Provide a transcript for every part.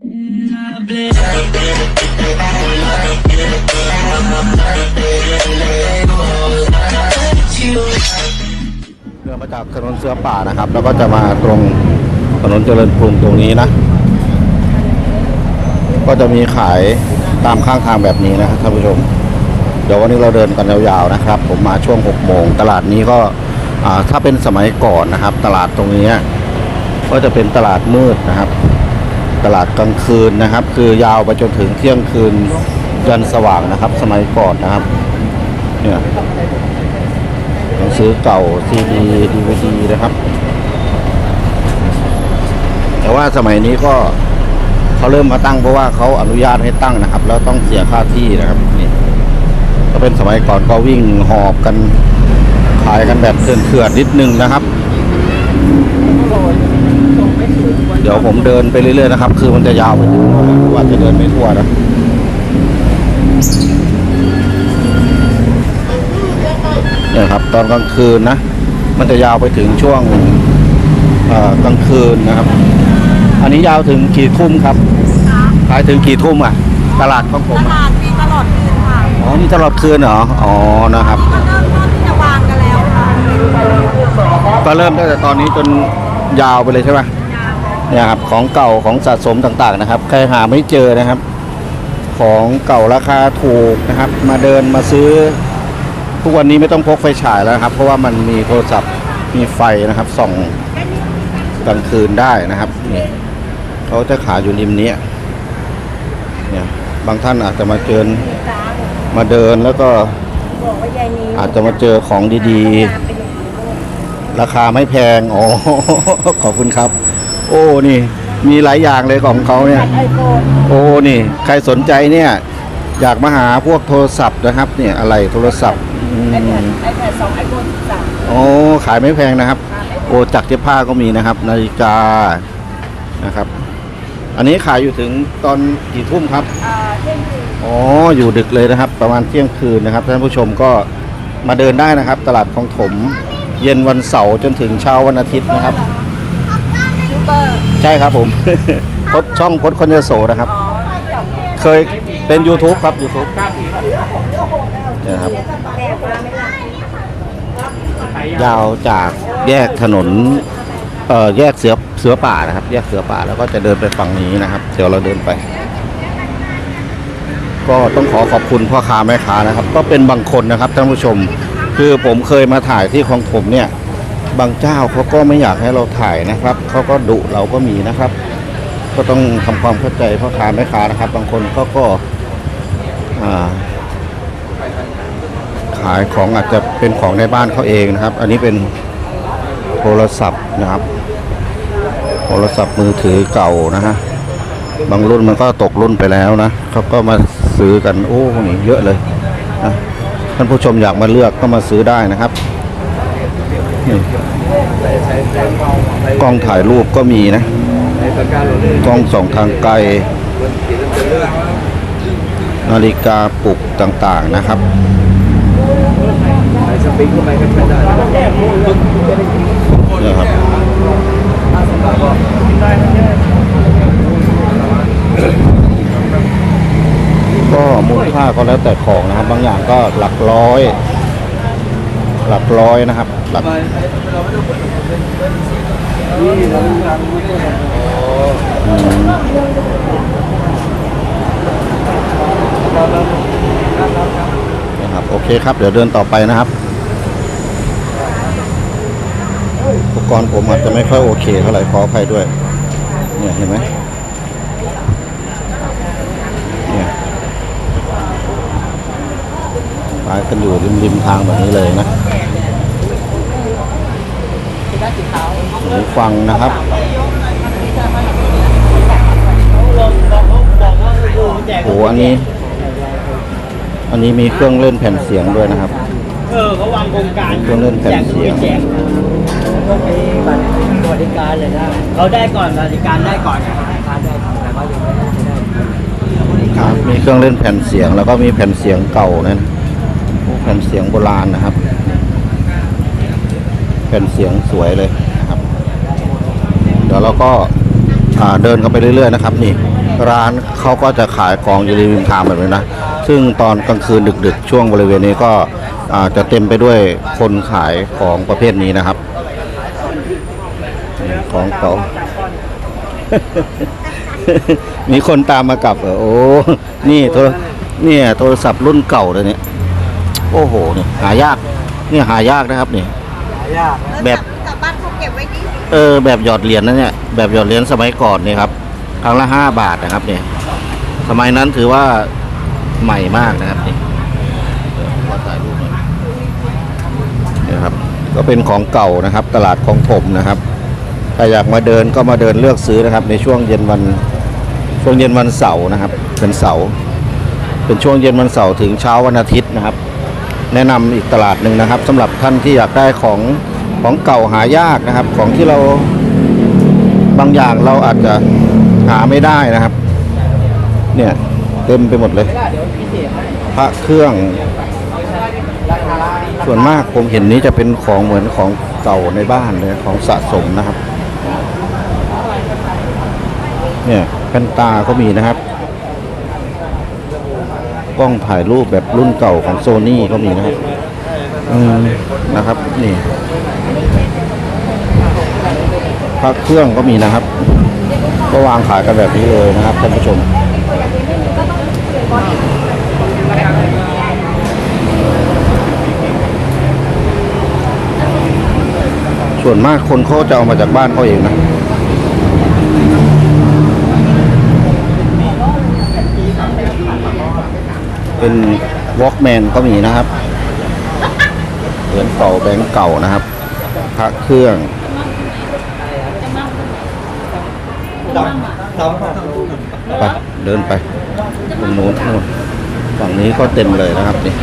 เดินมาจากถนนเสือป่านะครับ แล้วก็จะมาตรงถนนเจริญกรุงตรงนี้นะ ก็จะมีขายตามข้างทางแบบนี้นะครับท่านผู้ชม เดี๋ยววันนี้เราเดินกันยาวๆนะครับ ผมมาช่วง6โมงตลาดนี้ก็ถ้าเป็นสมัยก่อนนะครับ ตลาดตรงนี้ก็จะเป็นตลาดมืดนะครับ ตลาดกลางคืนนะครับ คือยาวไปจนถึงเที่ยงคืนยันสว่างนะครับ สมัยก่อนนะครับเนี่ยหนังสือเก่าซีดีดีวดีนะครับ แต่ว่าสมัยนี้ก็เขาเริ่มมาตั้งเพราะว่าเขาอนุญาตให้ตั้งนะครับ แล้วต้องเสียค่าที่นะครับนี่ก็เป็นสมัยก่อนก็วิ่งหอบกันขายกันแบบเถื่อนๆนิดนึงนะครับ เดี๋ยวผมเดินไปเรื่อยๆนะครับ คือมันจะยาวไปถึงว่าจะเดินไม่ทั่วนะเนี่ยครับ ตอนกลางคืนนะ มันจะยาวไปถึงช่วงเอ่อกลางคืนนะครับ อันนี้ยาวถึงกี่ทุ่มครับขายถึงกี่ทุ่มอะ ตลาดของผมตอะลาดมีตลอดคืนค่ะ อ๋อนี่ตลอดคืนเหรอ อ๋อ นะครับก็เริ่มต้นที่จะวางกันแล้วค่ะก็เริ่มตั้งแต่ตอนนี้จนยาวไปเลยใช่ไหม เนี่ยครับของเก่าของสะสมต่างๆนะครับ ใครหาไม่เจอนะครับ ของเก่าราคาถูกนะครับ มาเดินมาซื้อ ทุกวันนี้ไม่ต้องพกไฟฉายแล้วครับ เพราะว่ามันมีโทรศัพท์มีไฟนะครับส่องกลางคืนได้นะครับนี่เขาจะขายอยู่ริมเนี้ยเนี่ยบางท่านอาจจะมาเจอมาเดินแล้วก็อายายนี้อาจจะมาเจอของดีๆ ราคาไม่แพงอ๋อขอบคุณครับ โอ้นี่ มีหลายอย่างเลยของเขาเนี่ย ไอโฟนโอ้นี่ ใครสนใจเนี่ย อยากมาหาพวกโทรศัพท์นะครับ เนี่ยอะไรโทรศัพท์อืมไอแพดไอแพดสองไอโฟนสามโอ้ขายไม่แพงนะครับ โอ้จักรเย็บผ้าก็มีนะครับ นาฬิกานะครับ อันนี้ขายอยู่ถึงตอนกี่ทุ่มครับ อ่าเช่นคืออ๋อ อยู่ดึกเลยนะครับ ประมาณเที่ยงคืนนะครับท่านผู้ชมก็มาเดินได้นะครับ ตลาดของถม เย็นวันเสาร์จนถึงเช้าวันอาทิตย์นะครับซู เปอร์ใช่ครับผม พดช่องพดคนยโสนะครับ เคยเป็น YouTube ครับ YouTube เนี่ยครับแบบมาไม่ละยาวจากแยกถนนเอ่อแยกเสือเสือป่านะครับ แยกเสือป่าแล้วก็จะเดินไปฝั่งนี้นะครับ เดี๋ยวเราเดินไป ก็ต้องขอขอบคุณพ่อค้าแม่ค้านะครับ ก็เป็นบางคนนะครับท่านผู้ชม คือผมเคยมาถ่ายที่ของผมเนี่ย บางเจ้าเขาก็ไม่อยากให้เราถ่ายนะครับเขาก็ดุเราก็มีนะครับ ก็ต้องทำความเข้าใจพ่อค้าแม่ค้านะครับ บางคนเขาก็ขายของอาจจะเป็นของในบ้านเขาเองนะครับ อันนี้เป็นโทรศัพท์นะครับ โทรศัพท์มือถือเก่านะฮะบางรุ่นมันก็ตกรุ่นไปแล้วนะเขาก็มาซื้อกันโอ้นี่เยอะเลยนะท่านผู้ชมอยากมาเลือกก็มาซื้อได้นะครับ นี่กล้องถ่ายรูปก็มีนะ กล้องส่องทางไกล นาฬิกาปลุกต่างๆนะครับเนี่ยครับก็มูลค่าก็แล้วแต่ของนะครับ บางอย่างก็หลักร้อย หลักร้อยนะครับ หลักอืมนะครับโอเคครับ เดี๋ยวเดินต่อไปนะครับ อุปกรณ์ผมอาจจะไม่ค่อยโอเคเท่าไหร่ขออภัยด้วย เนี่ยเห็นไหมเนี่ยขายกันอยู่ริมริมทางแบบนี้เลยนะ หูฟังนะครับโอ้อันนี้ อันนี้มีเครื่องเล่นแผ่นเสียงด้วยนะครับเออเขาวางโครงการเครื่องเล่นแผ่นเสียงแจกก็มีบัตรสวัสดิการเลยนะเขาได้ก่อนสวัสดิการได้ก่อนสวัสดิการได้ก่อนแต่เขายังไม่ได้ไม่ได้ครับมีเครื่องเล่นแผ่นเสียงแล้วก็มีแผ่นเสียงเก่านั่นแผ่นเสียงโบราณนะครับ แผ่นเสียงสวยเลยนะครับเดี๋ยวเราก็อ่าเดินเข้าไปเรื่อยๆนะครับนี่ร้านเขาก็จะขายของอยู่ริมทางแบบนี้นะ ซึ่งตอนกลางคืนดึกๆ ช่วงบริเวณนี้ก็อ่าจะเต็มไปด้วยคนขายของประเภทนี้นะครับนี่ของเขามีคนตามมากลับเหรอโอ้ นี่โทรเนี่ยโทรศัพท์รุ่นเก่าเลยเนี่ย โอ้โห นี่หายาก นี่หายากนะครับนี่ยาก แบบกลับบ้าน เก็บไว้ดิเออแบบหยอดเหรียญนะเนี่ยแบบหยอดเหรียญสมัยก่อนนี่ครับครั้งละห้าบาทนะครับเนี่ยสมัยนั้นถือว่าใหม่มากนะครับนี่ยวขอถ่ายรูปหน่อยนี่ครับ ก็เป็นของเก่านะครับ ตลาดของผมนะครับใครอยากมาเดินก็มาเดินเลือกซื้อนะครับ ในช่วงเย็นวันช่วงเย็นวันเสาร์นะครับเป็นเสาร์เป็นช่วงเย็นวันเสาร์ถึงเช้าวันอาทิตย์นะครับ แนะนำอีกตลาดหนึ่งนะครับสำหรับท่านที่อยากได้ของ ของเก่าหายากนะครับ ของที่เราบางอย่างเราอาจจะหาไม่ได้นะครับ เนี่ยเต็มไปหมดเลย พระเครื่อง ส่วนมากผมเห็นนี้จะเป็นของเหมือนของเก่าในบ้านเลยของสะสมนะครับ เนี่ยแว่นตาก็มีนะครับกล้องถ่ายรูปแบบรุ่นเก่าของโซนี่ก็มีนะครับ อืมนะครับ นี่พระเครื่องก็มีนะครับ ก็วางขายกันแบบนี้เลยนะครับท่านผู้ชมส่วนมากคนเขาจะเอามาจากบ้านเขาเองนะเป็นวอล์กแมนก็มีนะครับ เหรียญเก่าแบงก์เก่านะครับ พระเครื่องไปเดินไปตรงโน้นนู่นฝั่งนี้ก็เต็มเลยนะครับนี่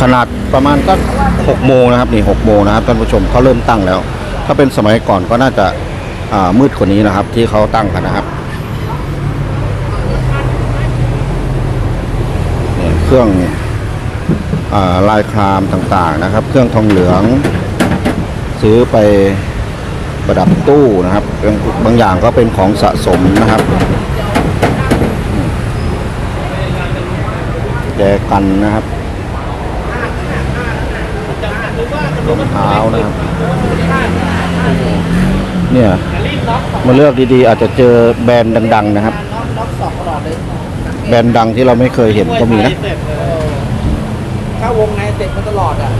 ขนาดประมาณก็หกโมงนะครับนี่หกโมงนะครับท่านผู้ชมเขาเริ่มตั้งแล้ว ถ้าเป็นสมัยก่อนก็น่าจะามืดกว่านี้นะครับ ที่เขาตั้งกันนะครับเครื่อง ลายครามต่างๆนะครับ เครื่องทองเหลือง ซื้อไปประดับตู้นะครับบางอย่างก็เป็นของสะสมนะครับแจกันนะครับรองเท้านะครับเนี่ยมาเลือกดีๆ อาจจะเจอแบรนด์ดัง ๆ นะครับ แบรนด์ดังที่เราไม่เคยเห็นก็มีนะ ถ้าวงในเตะมันตลอดอะ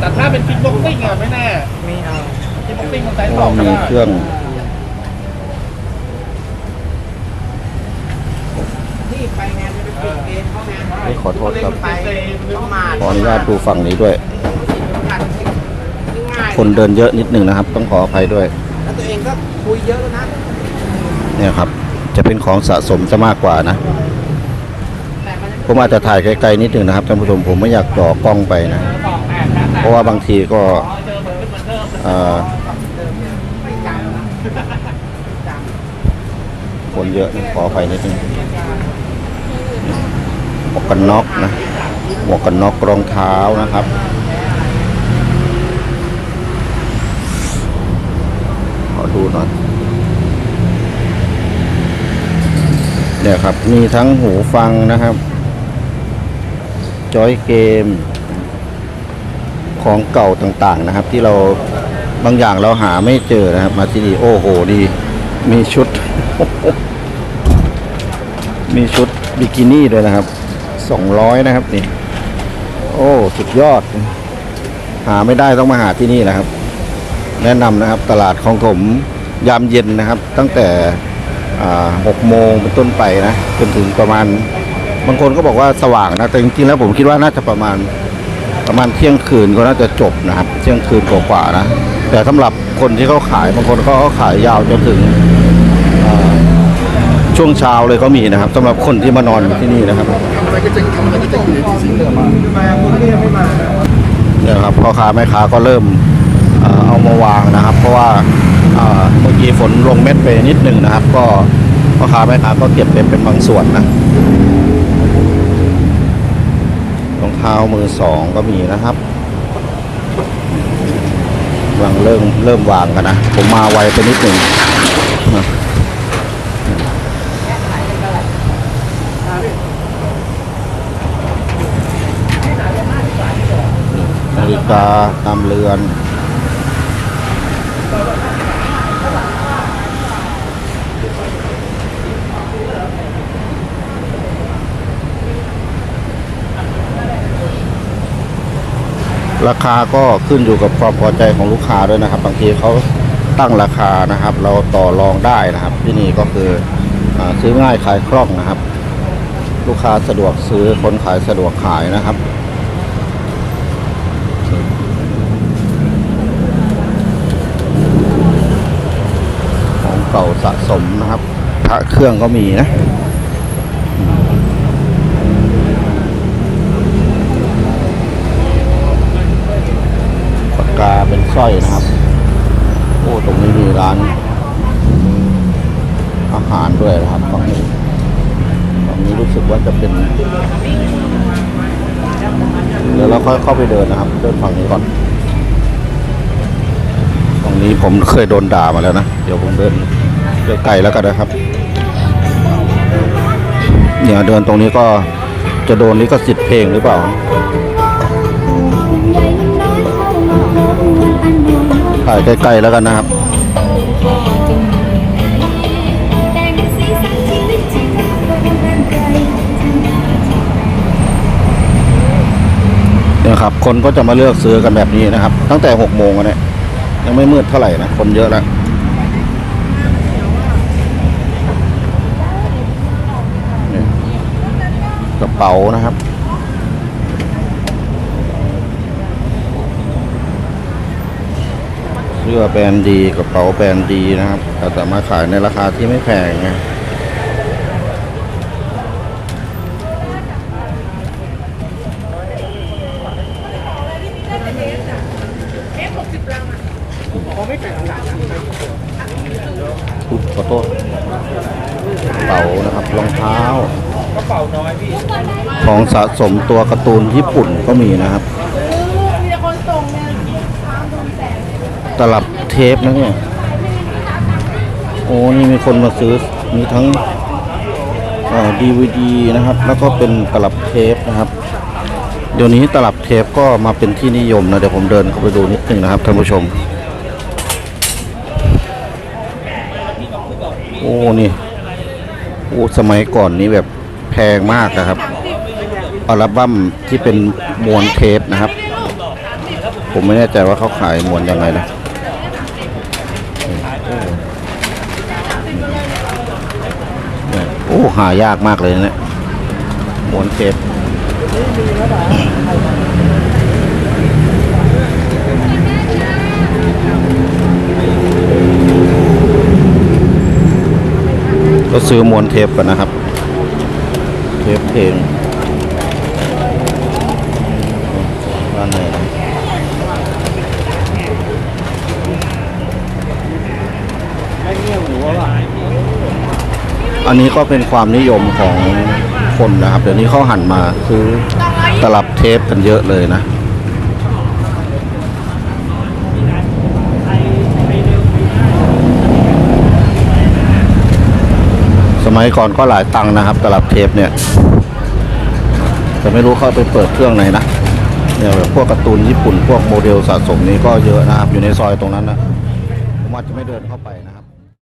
แต่ถ้าเป็นคิกบ็อกซิ่งอะไม่แน่มีเอาคิกบ็อกซิ่งมันไซส์สองก็มีได้เครื่องที่ไปงานจะไปปิดเกมเข้างานเฮ้ยขอโทษครับ ไปต้องมาขออนุญาตดูฝั่งนี้ด้วยง่ายคนเดินเยอะนิดนึงนะครับ ต้องขออภัยด้วย แล้วตัวเองก็คุยเยอะแล้วนะเนี่ยครับ จะเป็นของสะสมจะมากกว่านะ ผมอาจจะถ่ายไกลๆนิดหนึ่งนะครับท่านผู้ชมผมไม่อยากจ่อกล้องไปนะ เพราะว่าบางทีก็คนเยอะขออภัยนิดนึงหมวกกันน็อกนะหมวกกันน็อกรองเท้านะครับขอดูหน่อยเนี่ยครับมีทั้งหูฟังนะครับ จอยเกม ของเก่าต่างๆนะครับ ที่เราบางอย่างเราหาไม่เจอนะครับ มาที่นี่โอ้โหดีมีชุด มีชุดบิกินี่ด้วยนะครับสองร้อยนะครับนี่ โอ้สุดยอด หาไม่ได้ต้องมาหาที่นี่นะครับ แนะนำนะครับ ตลาดของผมยามเย็นนะครับ ตั้งแต่หกโมงเป็นต้นไปนะจนถึงประมาณ บางคนก็บอกว่าสว่างนะแต่จริงๆแล้วผมคิดว่าน่าจะประมาณประมาณเที่ยงคืนก็น่าจะจบนะครับ เที่ยงคืนกว่าๆนะ แต่สำหรับคนที่เขาขายบางคนก็ขายยาวจนถึงช่วงเช้าเลยก็มีนะครับสำหรับคนที่มานอนอยู่ที่นี่นะครับเนี่ยครับพ่อค้าแม่ค้าก็เริ่มเอามาวางนะครับ เพราะว่าเอ่อเมื่อกี้ฝนลงเม็ดไปนิดหนึ่งนะครับ ก็พ่อค้าแม่ค้าก็เก็บเป็นเป็นบางส่วนนะ ท้ามือสองก็มีนะครับวางเริ่มเริ่มวางกันนะ ผมมาไวไปนิดหนึ่งนาฬิกาตามเรือน ราคาก็ขึ้นอยู่กับความพอใจของลูกค้าด้วยนะครับ บางทีเขาตั้งราคานะครับ เราต่อรองได้นะครับ ที่นี่ก็คืออซื้อง่ายขายคล่องนะครับ ลูกค้าสะดวกซื้อคนขายสะดวกขายนะครับของเก่าสะสมนะครับพระเครื่องก็มีนะ กาเป็นสร้อยนะครับ โอ้ตรงนี้มีร้าน อาหารด้วยนะครับฝั่งนี้ฝั่งนี้รู้สึกว่าจะเป็น เดี๋ยวเราค่อยเข้าไปเดินนะครับ เดินฝั่งนี้ก่อนฝั่งนี้ผมเคยโดนด่ามาแล้วนะ เดี๋ยวผมเดินไกลแล้วกันนะครับเนี่ยเดินตรงนี้ก็จะโดนลิขสิทธิ์เพลงหรือเปล่าายใกล้ๆแล้วกันนะครับนี่ยครับคนก็จะมาเลือกซื้อกันแบบนี้นะครับ ตั้งแต่หกโมงอะเนี่ยยังไม่มืดเท่าไหร่นะ คนเยอะแล้วกระเป๋านะครับ เสื้อแบรนด์ดีกระเป๋าแบรนด์ดีนะครับแต่สามารถขายในราคาที่ไม่แพงไงอุ๊ยขอโทษกระเป๋านะครับรองเท้ากระเป๋าน้อยพี่ของสะสมตัวการ์ตูนญี่ปุ่นก็มีนะครับ มีแต่คนส่งเนี่ยทางโดนแสง ตลับเทปนะเนี่ย โอ้นี่มีคนมาซื้อ มีทั้งดีวีดีนะครับ แล้วก็เป็นตลับเทปนะครับ เดี๋ยวนี้ตลับเทปก็มาเป็นที่นิยมนะ เดี๋ยวผมเดินเข้าไปดูนิดนึงนะครับท่านผู้ชม โอ้นี่โอ้สมัยก่อนนี้แบบแพงมากนะครับอัลบั้มที่เป็นมวนเทปนะครับ ผมไม่แน่ใจว่าเขาขายมวนยังไงนะ เนี่ยโอ้หายากมากเลยนะเนี่ยมวนเทปก็ซื้อมวนเทปกันนะครับ เทปเพลงร้านไหนนะ อันนี้ก็เป็นความนิยมของคนนะครับ เดี๋ยวนี้เขาหันมาซื้อตลับเทปกันเยอะเลยนะ สมัยก่อนก็หลายตังค์นะครับ ตลับเทปเนี่ยแต่ไม่รู้เข้าไปเปิดเครื่องไหนนะเนี่ยแบบพวกการ์ตูนญี่ปุ่นพวกโมเดลสะสมนี้ก็เยอะนะครับ อยู่ในซอยตรงนั้นนะผมอาจจะไม่เดินเข้าไปนะ